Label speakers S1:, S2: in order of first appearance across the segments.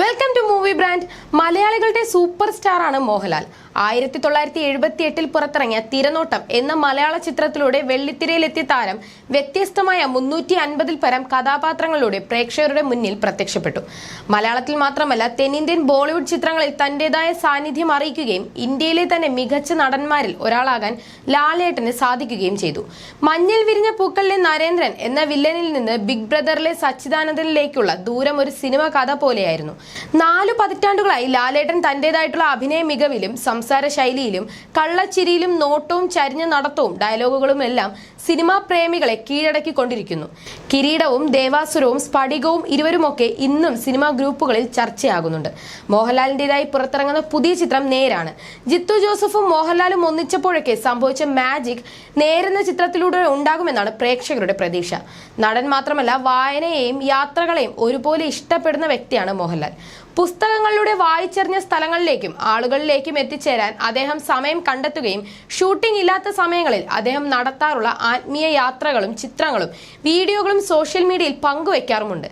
S1: Welcome to movie brand മലയാളികളുടെ super star ആണ് മോഹൻലാൽ. ആയിരത്തി തൊള്ളായിരത്തി എഴുപത്തി എട്ടിൽ പുറത്തിറങ്ങിയ തിരനോട്ടം എന്ന മലയാള ചിത്രത്തിലൂടെ വെള്ളിത്തിരയിലെത്തിയ താരം വ്യത്യസ്തമായ മുന്നൂറ്റി അൻപതിൽ പരം കഥാപാത്രങ്ങളിലൂടെ പ്രേക്ഷകരുടെ മുന്നിൽ പ്രത്യക്ഷപ്പെട്ടു. മലയാളത്തിൽ മാത്രമല്ല തെന്നിന്ത്യൻ ബോളിവുഡ് ചിത്രങ്ങളിൽ തന്റേതായ സാന്നിധ്യം അറിയിക്കുകയും ഇന്ത്യയിലെ തന്നെ മികച്ച നടന്മാരിൽ ഒരാളാകാൻ ലാലേട്ടന് സാധിക്കുകയും ചെയ്തു. മഞ്ഞിൽ വിരിഞ്ഞ പൂക്കളിലെ നരേന്ദ്രൻ എന്ന വില്ലനിൽ നിന്ന് ബിഗ് ബ്രദറിലെ സച്ചിദാനന്ദനിലേക്കുള്ള ദൂരം ഒരു സിനിമ കഥ പോലെയായിരുന്നു. നാലു പതിറ്റാണ്ടുകളായി ലാലേട്ടൻ തന്റേതായിട്ടുള്ള അഭിനയ മികവിലും സംസാര ശൈലിയിലും കള്ളച്ചിരിയിലും നോട്ടവും ചരിഞ്ഞ നടത്തവും ഡയലോഗുകളും എല്ലാം സിനിമാ പ്രേമികളെ കീഴടക്കിക്കൊണ്ടിരിക്കുന്നു. കിരീടവും ദേവാസുരവും സ്ഫടികവും ഇരുവരുമൊക്കെ ഇന്നും സിനിമാ ഗ്രൂപ്പുകളിൽ ചർച്ചയാകുന്നുണ്ട്. മോഹൻലാലിന്റെതായി പുറത്തിറങ്ങുന്ന പുതിയ ചിത്രം നേരാണ്. ജിത്തു ജോസഫും മോഹൻലാലും ഒന്നിച്ചപ്പോഴൊക്കെ സംഭവിച്ച മാജിക് നേരെന്ന ചിത്രത്തിലൂടെ ഉണ്ടാകുമെന്നാണ് പ്രേക്ഷകരുടെ പ്രതീക്ഷ. നടൻ മാത്രമല്ല വായനയെയും യാത്രകളെയും ഒരുപോലെ ഇഷ്ടപ്പെടുന്ന വ്യക്തിയാണ് മോഹൻലാൽ. പുസ്തകങ്ങളിലൂടെ വായിച്ചെറിഞ്ഞ സ്ഥലങ്ങളിലേക്കും ആളുകളിലേക്കും എത്തിച്ചേരാൻ അദ്ദേഹം സമയം കണ്ടെത്തുകയും ഷൂട്ടിംഗ് ഇല്ലാത്ത സമയങ്ങളിൽ അദ്ദേഹം നടത്താറുള്ള ആത്മീയ യാത്രകളും ചിത്രങ്ങളും വീഡിയോകളും സോഷ്യൽ മീഡിയയിൽ പങ്കുവെക്കാറുമുണ്ട്.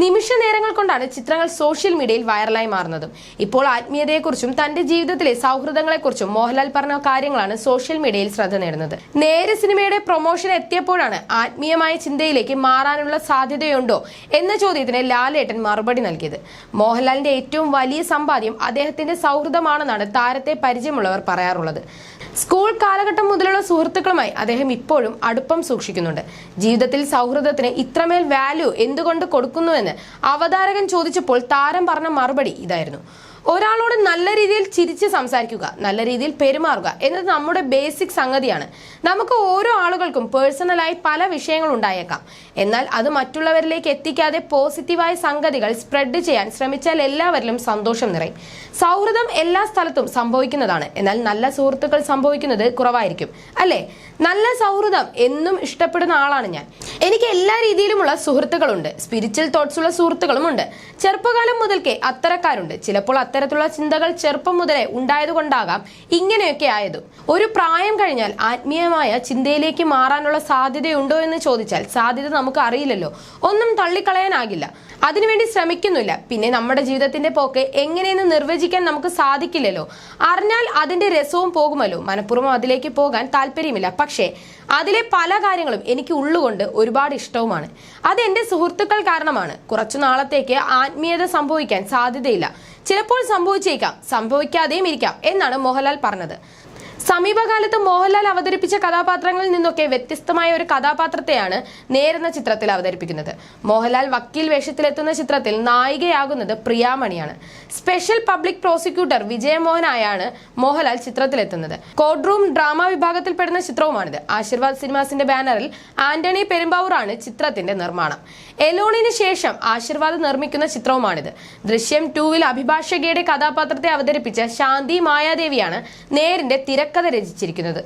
S1: നിമിഷ നേരങ്ങൾ കൊണ്ടാണ് ചിത്രങ്ങൾ സോഷ്യൽ മീഡിയയിൽ വൈറലായി മാറുന്നതും. ഇപ്പോൾ ആത്മീയതയെക്കുറിച്ചും തന്റെ ജീവിതത്തിലെ സൗഹൃദങ്ങളെക്കുറിച്ചും മോഹൻലാൽ പറഞ്ഞ കാര്യങ്ങളാണ് സോഷ്യൽ മീഡിയയിൽ ശ്രദ്ധ നേടുന്നത്. നേരെ സിനിമയുടെ പ്രൊമോഷൻ എത്തിയപ്പോഴാണ് ആത്മീയമായ ചിന്തയിലേക്ക് മാറാനുള്ള സാധ്യതയുണ്ടോ എന്ന ചോദ്യത്തിന് ലാലേട്ടൻ മറുപടി നൽകിയത്. മോഹൻലാലിന്റെ ഏറ്റവും വലിയ സമ്പാദ്യം അദ്ദേഹത്തിന്റെ സൗഹൃദമാണെന്നാണ് താരത്തെ പരിചയമുള്ളവർ പറയാറുള്ളത്. സ്കൂൾ കാലഘട്ടം മുതലുള്ള സുഹൃത്തുക്കളുമായി അദ്ദേഹം ഇപ്പോഴും അടുപ്പം സൂക്ഷിക്കുന്നുണ്ട്. ജീവിതത്തിൽ സൗഹൃദത്തിന് ഇത്രമേൽ വാല്യൂ എന്തുകൊണ്ട് അവതാരകൻ ചോദിച്ചപ്പോൾ താരം പറഞ്ഞ മറുപടി ഇതായിരുന്നു. ഒരാളോട് നല്ല രീതിയിൽ ചിരിച്ച് സംസാരിക്കുക നല്ല രീതിയിൽ പെരുമാറുക എന്നത് നമ്മുടെ ബേസിക് സംഗതിയാണ്. നമുക്ക് ഓരോ ആളുകൾക്കും പേഴ്സണലായി പല വിഷയങ്ങൾ ഉണ്ടായേക്കാം. എന്നാൽ അത് മറ്റുള്ളവരിലേക്ക് എത്തിക്കാതെ പോസിറ്റീവായ സംഗതികൾ സ്പ്രെഡ് ചെയ്യാൻ ശ്രമിച്ചാൽ എല്ലാവരിലും സന്തോഷം നിറയും. സൗഹൃദം എല്ലാ സ്ഥലത്തും സംഭവിക്കുന്നതാണ്. എന്നാൽ നല്ല സുഹൃത്തുക്കൾ സംഭവിക്കുന്നത് കുറവായിരിക്കും. അല്ലേ? നല്ല സൗഹൃദം എന്നും ഇഷ്ടപ്പെടുന്ന ആളാണ് ഞാൻ. എനിക്ക് എല്ലാ രീതിയിലുമുള്ള സുഹൃത്തുക്കളുണ്ട്. സ്പിരിച്വൽ തോട്ട്സ് ഉള്ള സുഹൃത്തുക്കളുമുണ്ട്. ചെറുപ്പകാലം മുതൽക്കേ അത്തരക്കാരുണ്ട്. ചിലപ്പോൾ അത്തരത്തിലുള്ള ചിന്തകൾ ചെറുപ്പം മുതലേ ഉണ്ടായതുകൊണ്ടാകാം ഇങ്ങനെയൊക്കെ ആയത്. ഒരു പ്രായം കഴിഞ്ഞാൽ ആത്മീയമായ ചിന്തയിലേക്ക് മാറാനുള്ള സാധ്യതയുണ്ടോ എന്ന് ചോദിച്ചാൽ സാധ്യത നമുക്ക് അറിയില്ലല്ലോ. ഒന്നും തള്ളിക്കളയാനാകില്ല. അതിനുവേണ്ടി ശ്രമിക്കുന്നില്ല. പിന്നെ നമ്മുടെ ജീവിതത്തിന്റെ പോക്ക് എങ്ങനെയെന്ന് നിർവചിക്കാൻ നമുക്ക് സാധിക്കില്ലല്ലോ. അറിഞ്ഞാൽ അതിന്റെ രസവും പോകുമല്ലോ. മനഃപൂർവം അതിലേക്ക് പോകാൻ താല്പര്യമില്ല. പക്ഷേ അതിലെ പല കാര്യങ്ങളും എനിക്ക് ഉള്ളുകൊണ്ട് ഒരുപാട് ഇഷ്ടവുമാണ്. അത് എന്റെ സുഹൃത്തുക്കൾ കാരണമാണ്. കുറച്ചു നാളത്തേക്ക് ആത്മീയത സംഭവിക്കാൻ സാധ്യതയില്ല. ചിലപ്പോൾ സംഭവിച്ചേക്കാം സംഭവിക്കാതെയും ഇരിക്കാം എന്നാണ് മോഹൻലാൽ പറഞ്ഞത്. സമീപകാലത്ത് മോഹൻലാൽ അവതരിപ്പിച്ച കഥാപാത്രങ്ങളിൽ നിന്നൊക്കെ വ്യത്യസ്തമായ ഒരു കഥാപാത്രത്തെയാണ് നേരുന്ന ചിത്രത്തിൽ അവതരിപ്പിക്കുന്നത്. മോഹൻലാൽ വക്കീൽ വേഷത്തിലെത്തുന്ന ചിത്രത്തിൽ നായികയാകുന്നത് പ്രിയാമണിയാണ്. സ്പെഷ്യൽ പബ്ലിക് പ്രോസിക്യൂട്ടർ വിജയമോഹനായാണ് മോഹൻലാൽ ചിത്രത്തിലെത്തുന്നത്. കോഡ് റൂം ഡ്രാമ വിഭാഗത്തിൽപ്പെടുന്ന ചിത്രവുമാണിത്. ആശീർവാദ് സിനിമാസിന്റെ ബാനറിൽ ആന്റണി പെരുമ്പാവൂറാണ് ചിത്രത്തിന്റെ നിർമ്മാണം. എലോണിന് ശേഷം ആശീർവാദ് നിർമ്മിക്കുന്ന ചിത്രവുമാണിത്. ദൃശ്യം ടൂവിൽ അഭിഭാഷകയുടെ കഥാപാത്രത്തെ അവതരിപ്പിച്ച ശാന്തി മായാദേവിയാണ് നേരിന്റെ തിരക്കഥ രചിച്ചിരിക്കുന്നത്